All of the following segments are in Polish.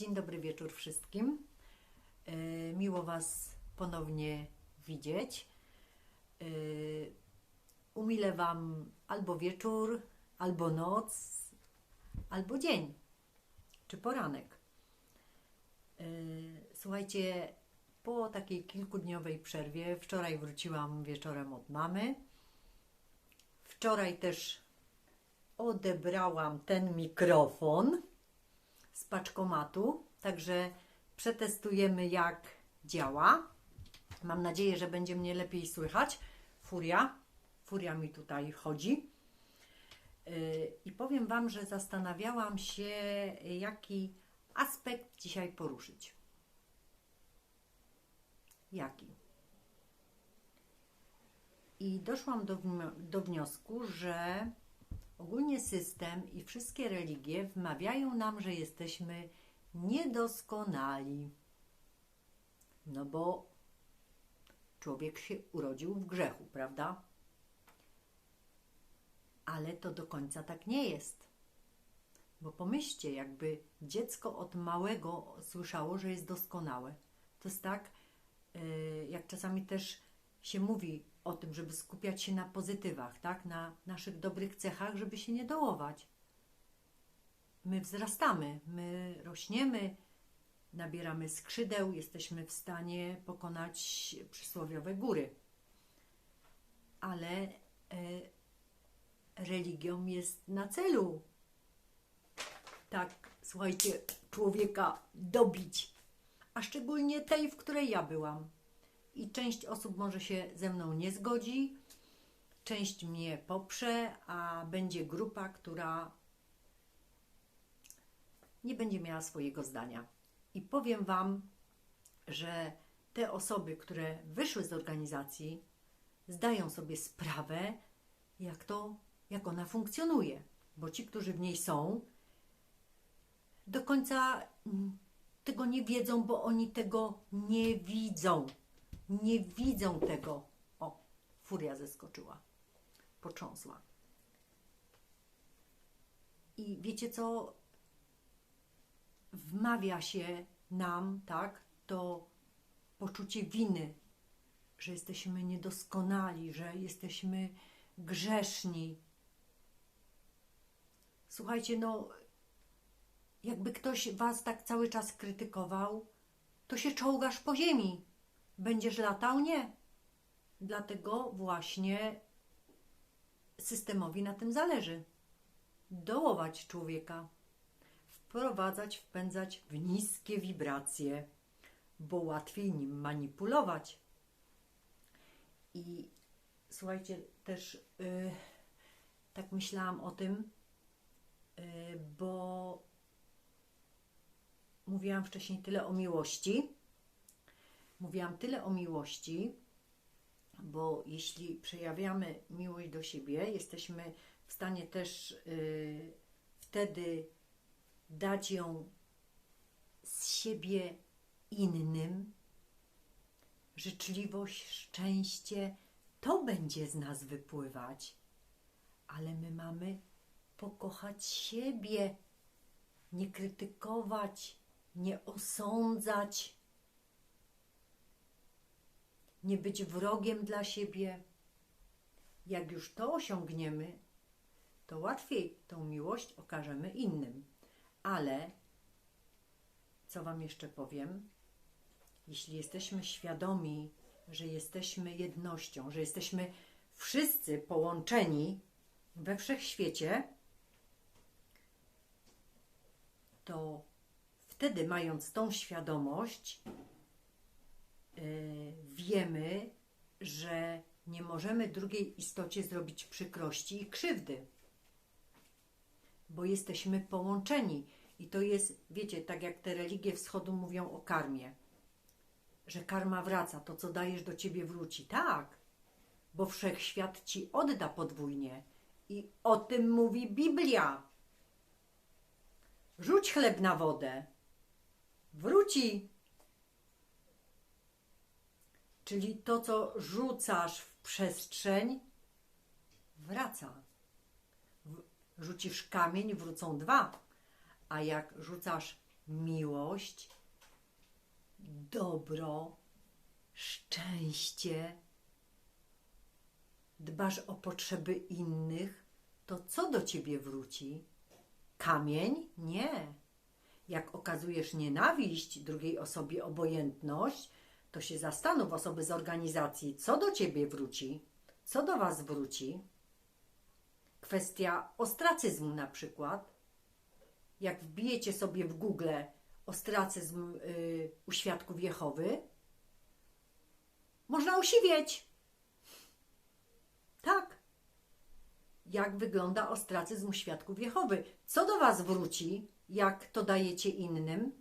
Dzień dobry wieczór wszystkim. E, Miło Was ponownie widzieć. E, Umilę Wam albo wieczór, albo noc, albo dzień, czy poranek. E, Słuchajcie, po takiej kilkudniowej przerwie, wczoraj wróciłam wieczorem od mamy. Wczoraj też odebrałam ten mikrofon z paczkomatu, także przetestujemy jak działa. Mam nadzieję, że będzie mnie lepiej słychać. Furia, furia mi tutaj chodzi. Yy, I powiem Wam, że zastanawiałam się, jaki aspekt dzisiaj poruszyć. Jaki? I doszłam do, do wniosku, że ogólnie system i wszystkie religie wmawiają nam, że jesteśmy niedoskonali. No bo człowiek się urodził w grzechu, prawda? Ale to do końca tak nie jest. Bo pomyślcie, jakby dziecko od małego słyszało, że jest doskonałe. To jest tak, yy, jak czasami też się mówi o tym, żeby skupiać się na pozytywach, tak? na naszych dobrych cechach, żeby się nie dołować. My wzrastamy, my rośniemy, nabieramy skrzydeł, jesteśmy w stanie pokonać przysłowiowe góry. Ale e, religią jest na celu. Tak, słuchajcie, człowieka dobić. A szczególnie tej, w której ja byłam. I część osób może się ze mną nie zgodzi, część mnie poprze, a będzie grupa, która nie będzie miała swojego zdania. I powiem Wam, że te osoby, które wyszły z organizacji, zdają sobie sprawę, jak to, jak ona funkcjonuje. Bo ci, którzy w niej są, do końca mm, tego nie wiedzą, bo oni tego nie widzą. Nie widzą tego. O, furia zeskoczyła. Potrząsła. I wiecie co? Wmawia się nam, tak, to poczucie winy, że jesteśmy niedoskonali, że jesteśmy grzeszni. Słuchajcie, no, jakby ktoś was tak cały czas krytykował, to się czołgasz po ziemi. Będziesz latał? Nie. Dlatego właśnie systemowi na tym zależy. Dołować człowieka, wprowadzać, wpędzać w niskie wibracje, bo łatwiej nim manipulować. I słuchajcie, też y, tak myślałam o tym, y, bo mówiłam wcześniej tyle o miłości. Mówiłam tyle o miłości, bo jeśli przejawiamy miłość do siebie, jesteśmy w stanie też y, wtedy dać ją z siebie innym. Życzliwość, szczęście, to będzie z nas wypływać. Ale my mamy pokochać siebie, nie krytykować, nie osądzać, nie być wrogiem dla siebie. Jak już to osiągniemy, to łatwiej tą miłość okażemy innym. Ale co Wam jeszcze powiem? Jeśli jesteśmy świadomi, że jesteśmy jednością, że jesteśmy wszyscy połączeni we wszechświecie, to wtedy, mając tą świadomość, wiemy, że nie możemy drugiej istocie zrobić przykrości i krzywdy, bo jesteśmy połączeni. I to jest, wiecie, tak jak te religie wschodu mówią o karmie, że karma wraca, to co dajesz do ciebie wróci. Tak, bo wszechświat ci odda podwójnie. I o tym mówi Biblia. Rzuć chleb na wodę. Wróci. Czyli to, co rzucasz w przestrzeń, wraca. Rzucisz kamień, wrócą dwa. A jak rzucasz miłość, dobro, szczęście, dbasz o potrzeby innych, to co do ciebie wróci? Kamień? Nie. Jak okazujesz nienawiść drugiej osobie, obojętność, to się zastanów osoby z organizacji, co do ciebie wróci, co do was wróci. Kwestia ostracyzmu na przykład. Jak wbijecie sobie w Google ostracyzm yy, u świadków Jehowy, można osiwieć. Tak. Jak wygląda ostracyzm świadków Jehowy? Co do Was wróci, jak to dajecie innym?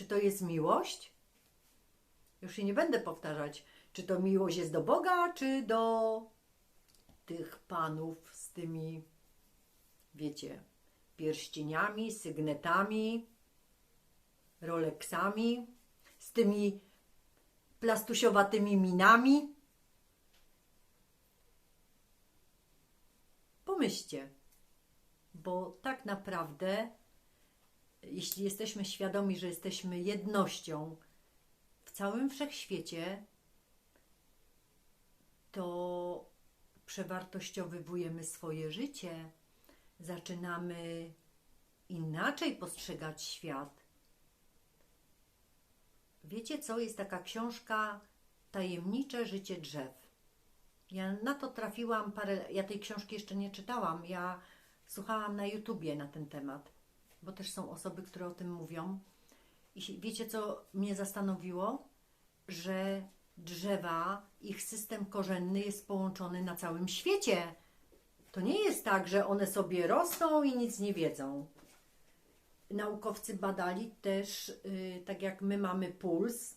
Czy to jest miłość? Już się nie będę powtarzać, czy to miłość jest do Boga, czy do tych panów z tymi, wiecie, pierścieniami, sygnetami, Rolexami, z tymi plastusiowatymi minami. Pomyślcie, bo tak naprawdę, jeśli jesteśmy świadomi, że jesteśmy jednością w całym wszechświecie, to przewartościowujemy swoje życie, zaczynamy inaczej postrzegać świat. Wiecie co? Jest taka książka Tajemnicze życie drzew. Ja na to trafiłam parę. Ja tej książki jeszcze nie czytałam. Ja słuchałam na YouTubie na ten temat, bo też są osoby, które o tym mówią. I wiecie, co mnie zastanowiło? Że drzewa, ich system korzenny jest połączony na całym świecie. To nie jest tak, że one sobie rosną i nic nie wiedzą. Naukowcy badali też, y, tak jak my mamy puls,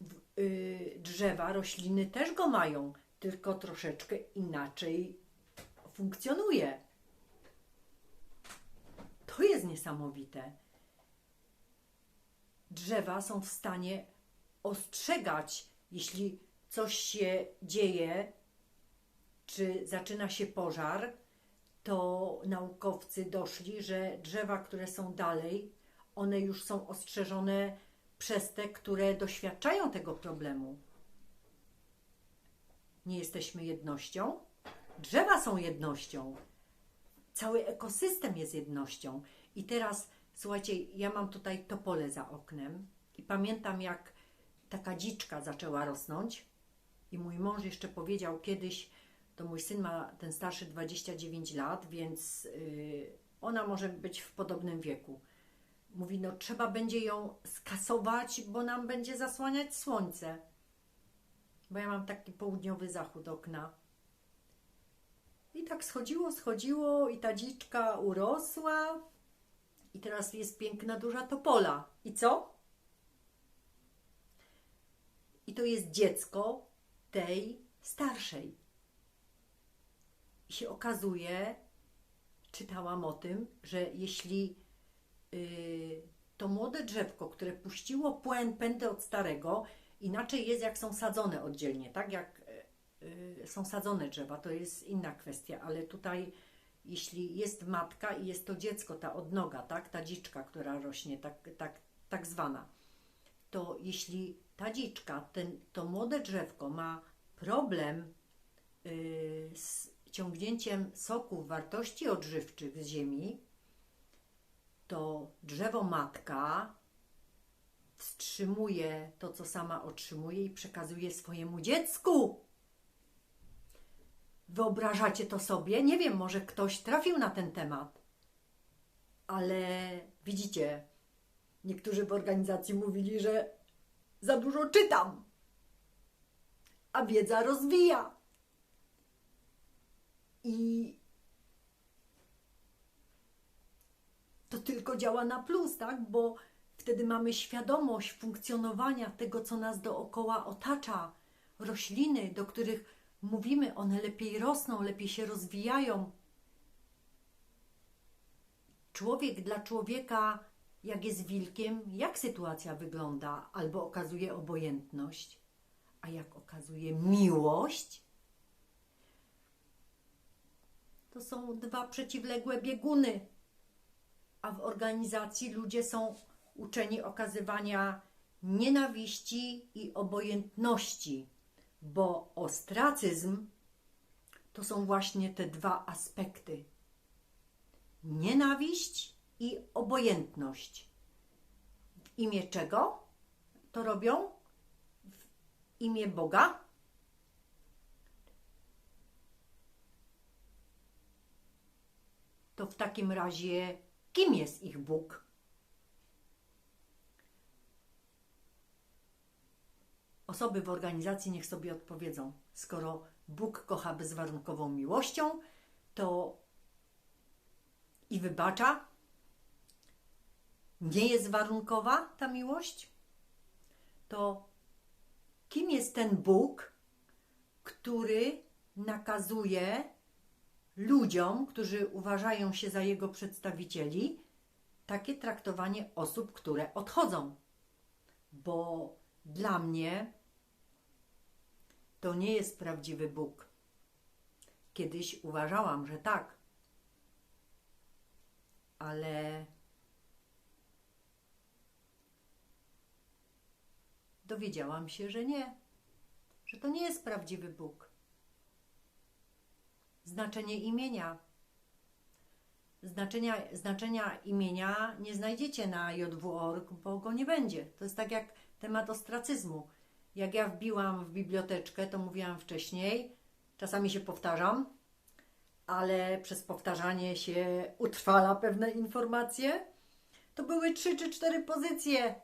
w- y, drzewa, rośliny też go mają, tylko troszeczkę inaczej funkcjonuje. To jest niesamowite. Drzewa są w stanie ostrzegać, jeśli coś się dzieje, czy zaczyna się pożar, to naukowcy doszli, że drzewa, które są dalej, one już są ostrzeżone przez te, które doświadczają tego problemu. Nie jesteśmy jednością. Drzewa są jednością. Cały ekosystem jest jednością. I teraz, słuchajcie, ja mam tutaj topole za oknem i pamiętam, jak taka dziczka zaczęła rosnąć. I mój mąż jeszcze powiedział kiedyś, to mój syn ma ten starszy 29 lat, więc yy, ona może być w podobnym wieku. Mówi, no trzeba będzie ją skasować, bo nam będzie zasłaniać słońce. Bo ja mam taki południowy zachód okna. I tak schodziło, schodziło i ta dziczka urosła. I teraz jest piękna, duża topola. I co? I to jest dziecko tej starszej. I się okazuje, czytałam o tym, że jeśli yy, to młode drzewko, które puściło płen, pędy od starego, inaczej jest jak są sadzone oddzielnie, tak? Jak są sadzone drzewa, to jest inna kwestia, ale tutaj jeśli jest matka i jest to dziecko, ta odnoga, tak? Ta dziczka, która rośnie, tak, tak, tak zwana, to jeśli ta dziczka, ten, to młode drzewko ma problem yy, z ciągnięciem soków wartości odżywczych z ziemi, to drzewo matka wstrzymuje to, co sama otrzymuje i przekazuje swojemu dziecku. Wyobrażacie to sobie? Nie wiem, może ktoś trafił na ten temat. Ale widzicie, niektórzy w organizacji mówili, że za dużo czytam, a wiedza rozwija. I to tylko działa na plus, tak? Bo wtedy mamy świadomość funkcjonowania tego, co nas dookoła otacza. Rośliny, do których mówimy, one lepiej rosną, lepiej się rozwijają. Człowiek dla człowieka, jak jest wilkiem, jak sytuacja wygląda, albo okazuje obojętność, a jak okazuje miłość, to są dwa przeciwległe bieguny. a w organizacji ludzie są uczeni okazywania nienawiści i obojętności, bo ostracyzm to są właśnie te dwa aspekty: nienawiść i obojętność. W imię czego to robią? W imię Boga? To w takim razie, kim jest ich Bóg? Osoby w organizacji niech sobie odpowiedzą. Skoro Bóg kocha bezwarunkową miłością, to i wybacza, nie jest warunkowa ta miłość, to kim jest ten Bóg, który nakazuje ludziom, którzy uważają się za jego przedstawicieli, takie traktowanie osób, które odchodzą? Bo dla mnie to nie jest prawdziwy Bóg. Kiedyś uważałam, że tak, ale dowiedziałam się, że nie, że to nie jest prawdziwy Bóg. Znaczenie imienia. Znaczenia, znaczenia imienia nie znajdziecie na jw.org, bo go nie będzie. To jest tak jak temat ostracyzmu. Jak ja wbiłam w biblioteczkę, to mówiłam wcześniej, czasami się powtarzam, ale przez powtarzanie się utrwala pewne informacje. To były trzy czy cztery pozycje.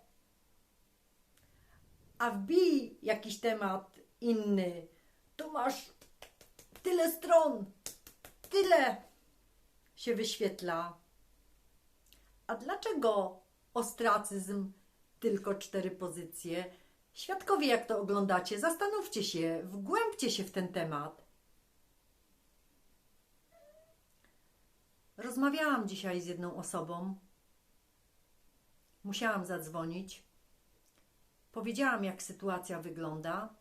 A wbij jakiś temat inny, to masz tyle stron, tyle się wyświetla. A dlaczego ostracyzm tylko cztery pozycje? Świadkowie, jak to oglądacie, zastanówcie się, wgłębcie się w ten temat. Rozmawiałam dzisiaj z jedną osobą. Musiałam zadzwonić. Powiedziałam, jak sytuacja wygląda.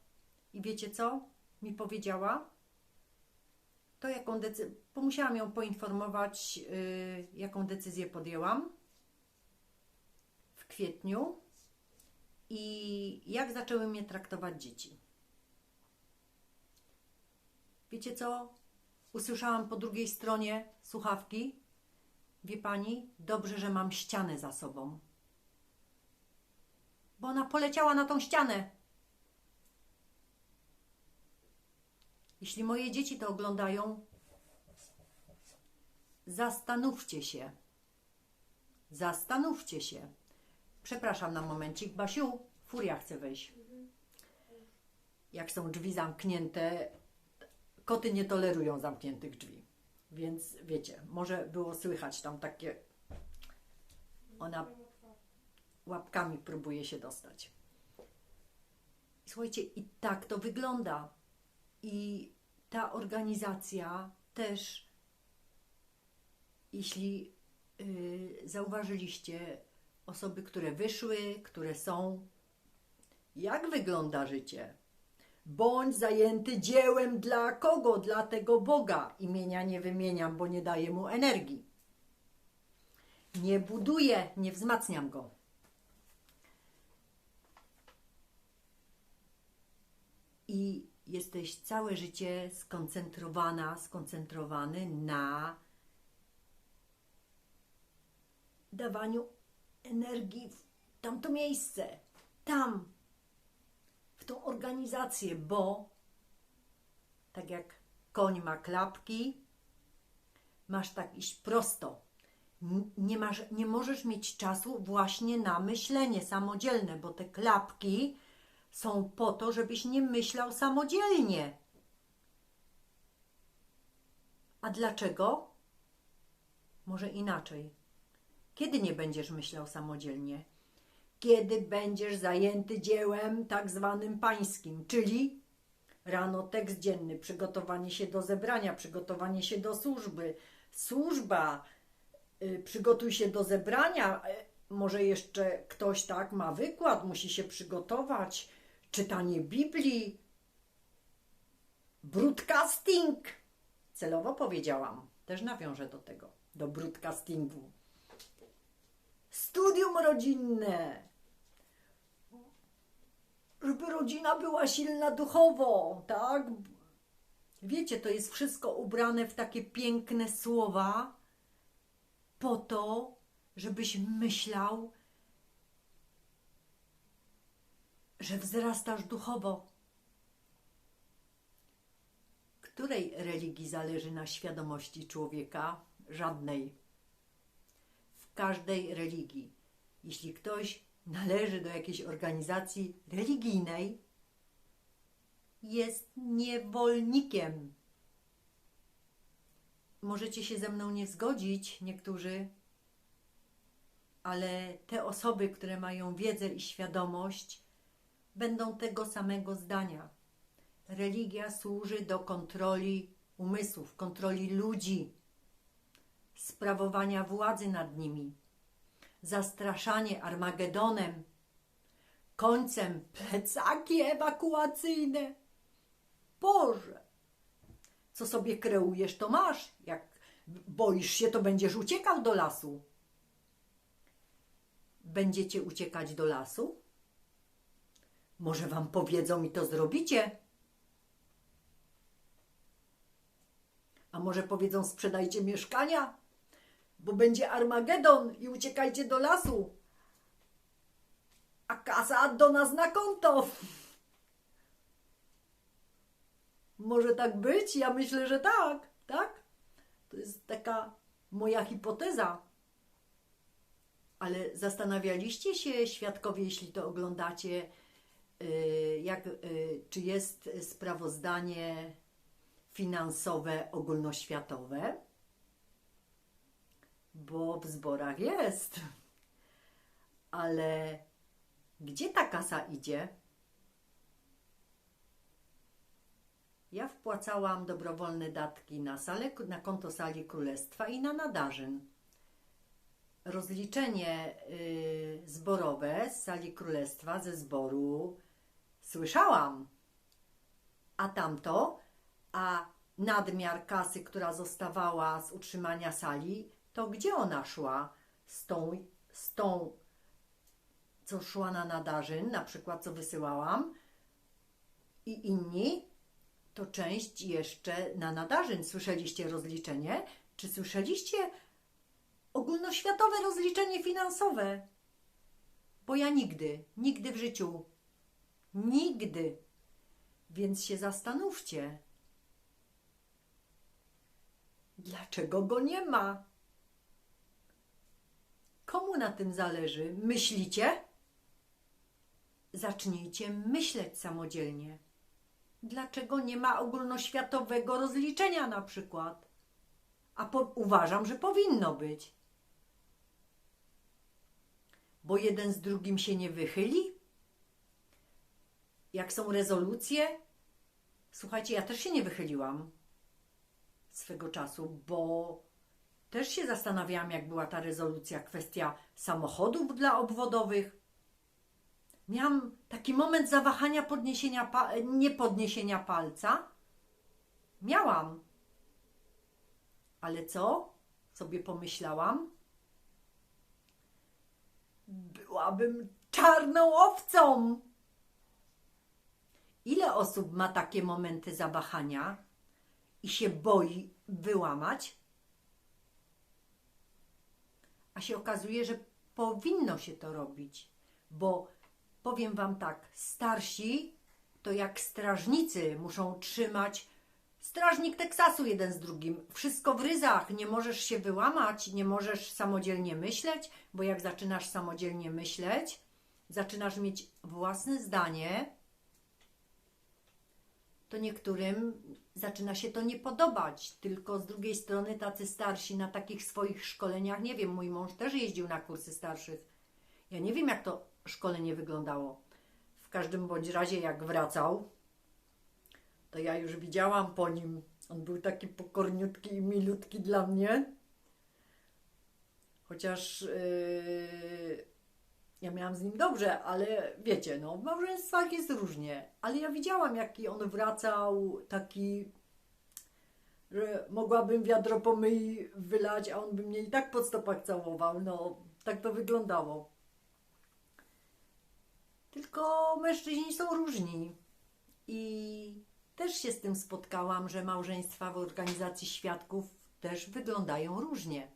I wiecie co? Mi powiedziała? To jaką decyzję. Musiałam ją poinformować, yy, jaką decyzję podjęłam w kwietniu i jak zaczęły mnie traktować dzieci. Wiecie co? Usłyszałam po drugiej stronie słuchawki. Wie pani, dobrze, że mam ścianę za sobą. Bo ona poleciała na tą ścianę. Jeśli moje dzieci to oglądają, zastanówcie się. Zastanówcie się. Przepraszam na momencik, Basiu, furia chce wejść. Jak są drzwi zamknięte, koty nie tolerują zamkniętych drzwi. Więc wiecie, może było słychać tam takie. Ona łapkami próbuje się dostać. Słuchajcie, i tak to wygląda. I ta organizacja też, jeśli yy, zauważyliście, osoby, które wyszły, które są. Jak wygląda życie? Bądź zajęty dziełem dla kogo? Dla tego Boga. Imienia nie wymieniam, bo nie daję mu energii. Nie buduję, nie wzmacniam go. I jesteś całe życie skoncentrowana, skoncentrowany na dawaniu energii w tamto miejsce, tam, w tą organizację, bo tak jak koń ma klapki, masz tak iść prosto. Nie, masz, nie możesz mieć czasu właśnie na myślenie samodzielne, bo te klapki są po to, żebyś nie myślał samodzielnie. A dlaczego? Może inaczej. Kiedy nie będziesz myślał samodzielnie? Kiedy będziesz zajęty dziełem tak zwanym pańskim, czyli rano tekst dzienny, przygotowanie się do zebrania, przygotowanie się do służby, służba, yy, przygotuj się do zebrania, yy, może jeszcze ktoś tak ma wykład, musi się przygotować, czytanie Biblii, broadcasting. Celowo powiedziałam, też nawiążę do tego, do broadcastingu. Studium rodzinne. Żeby rodzina była silna duchowo, tak? Wiecie, to jest wszystko ubrane w takie piękne słowa, po to, żebyś myślał, że wzrastasz duchowo. Której religii zależy na świadomości człowieka? Żadnej. Każdej religii, jeśli ktoś należy do jakiejś organizacji religijnej, jest niewolnikiem. Możecie się ze mną nie zgodzić, niektórzy, ale te osoby, które mają wiedzę i świadomość, będą tego samego zdania. Religia służy do kontroli umysłów, kontroli ludzi, sprawowania władzy nad nimi, zastraszanie Armagedonem, końcem plecaki ewakuacyjne. Boże, co sobie kreujesz, to masz. Jak boisz się, to będziesz uciekał do lasu. Będziecie uciekać do lasu? Może wam powiedzą i to zrobicie? A może powiedzą sprzedajcie mieszkania, bo będzie Armagedon i uciekajcie do lasu. A kasa do nas na konto. Może tak być? Ja myślę, że tak, tak? To jest taka moja hipoteza. Ale zastanawialiście się, świadkowie, jeśli to oglądacie, y, jak, y, czy jest sprawozdanie finansowe ogólnoświatowe? Bo w zborach jest. Ale gdzie ta kasa idzie? Ja wpłacałam dobrowolne datki na, salę, na konto sali królestwa i na nadarzyn. Rozliczenie y, zborowe z sali królestwa, ze zboru, słyszałam. A tamto, a nadmiar kasy, która zostawała z utrzymania sali, to gdzie ona szła? Z tą, z tą co szła na nadarzyn, na przykład co wysyłałam, i inni, to część jeszcze na nadarzyn. Słyszeliście rozliczenie? Czy słyszeliście ogólnoświatowe rozliczenie finansowe? Bo ja nigdy, nigdy w życiu, nigdy. Więc się zastanówcie, dlaczego go nie ma? Komu na tym zależy? Myślicie? Zacznijcie myśleć samodzielnie. Dlaczego nie ma ogólnoświatowego rozliczenia na przykład? A po, uważam, że powinno być. Bo jeden z drugim się nie wychyli? Jak są rezolucje? Słuchajcie, ja też się nie wychyliłam swego czasu, bo też się zastanawiałam, jak była ta rezolucja, kwestia samochodów dla obwodowych. Miałam taki moment zawahania, podniesienia, pa- nie podniesienia palca. Miałam. Ale co? Sobie pomyślałam. Byłabym czarną owcą. Ile osób ma takie momenty zawahania i się boi wyłamać? A się okazuje, że powinno się to robić, bo powiem Wam tak, starsi to jak strażnicy muszą trzymać strażnik Teksasu jeden z drugim. Wszystko w ryzach, nie możesz się wyłamać, nie możesz samodzielnie myśleć, bo jak zaczynasz samodzielnie myśleć, zaczynasz mieć własne zdanie, to niektórym zaczyna się to nie podobać. Tylko z drugiej strony tacy starsi na takich swoich szkoleniach, nie wiem, mój mąż też jeździł na kursy starszych. Ja nie wiem, jak to szkolenie wyglądało. W każdym bądź razie, jak wracał, to ja już widziałam po nim. On był taki pokorniutki i milutki dla mnie. Chociaż yy, ja miałam z nim dobrze, ale wiecie, no, w małżeństwach jest różnie. Ale ja widziałam, jaki on wracał, taki, że mogłabym wiadro pomyj wylać, a on by mnie i tak pod stopach całował. No, tak to wyglądało. Tylko mężczyźni są różni. I też się z tym spotkałam, że małżeństwa w organizacji świadków też wyglądają różnie.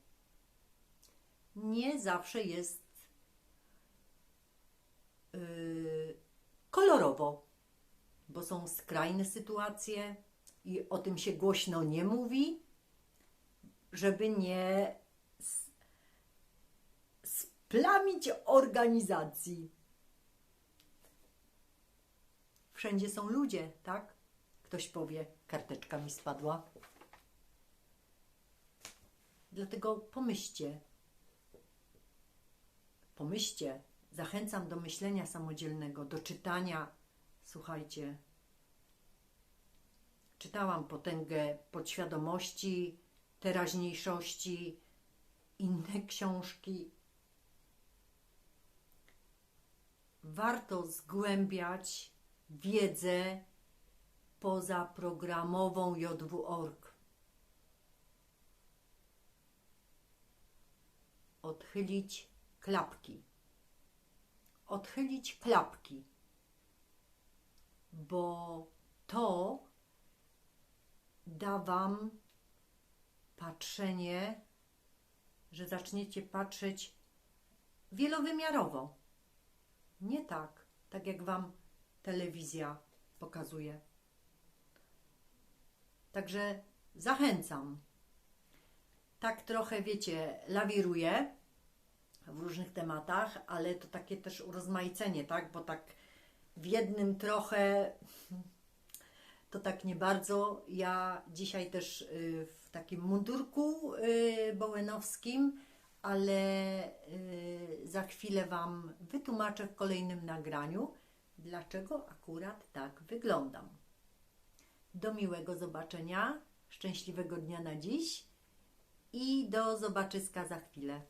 Nie zawsze jest kolorowo, bo są skrajne sytuacje i o tym się głośno nie mówi, żeby nie splamić organizacji. Wszędzie są ludzie, tak? Ktoś powie, karteczka mi spadła. Dlatego pomyślcie, pomyślcie, zachęcam do myślenia samodzielnego, do czytania. Słuchajcie, czytałam Potęgę Podświadomości, Teraźniejszości, inne książki. Warto zgłębiać wiedzę pozaprogramową JW.org. Odchylić klapki. Odchylić klapki, bo to da Wam patrzenie, że zaczniecie patrzeć wielowymiarowo. Nie tak, tak jak Wam telewizja pokazuje. Także zachęcam. Tak trochę, wiecie, lawiruję w różnych tematach, ale to takie też urozmaicenie, tak? Bo tak w jednym trochę to tak nie bardzo. Ja dzisiaj też y, w takim mundurku y, bołenowskim, ale y, za chwilę Wam wytłumaczę w kolejnym nagraniu, dlaczego akurat tak wyglądam. Do miłego zobaczenia, szczęśliwego dnia na dziś i do zobaczyska za chwilę.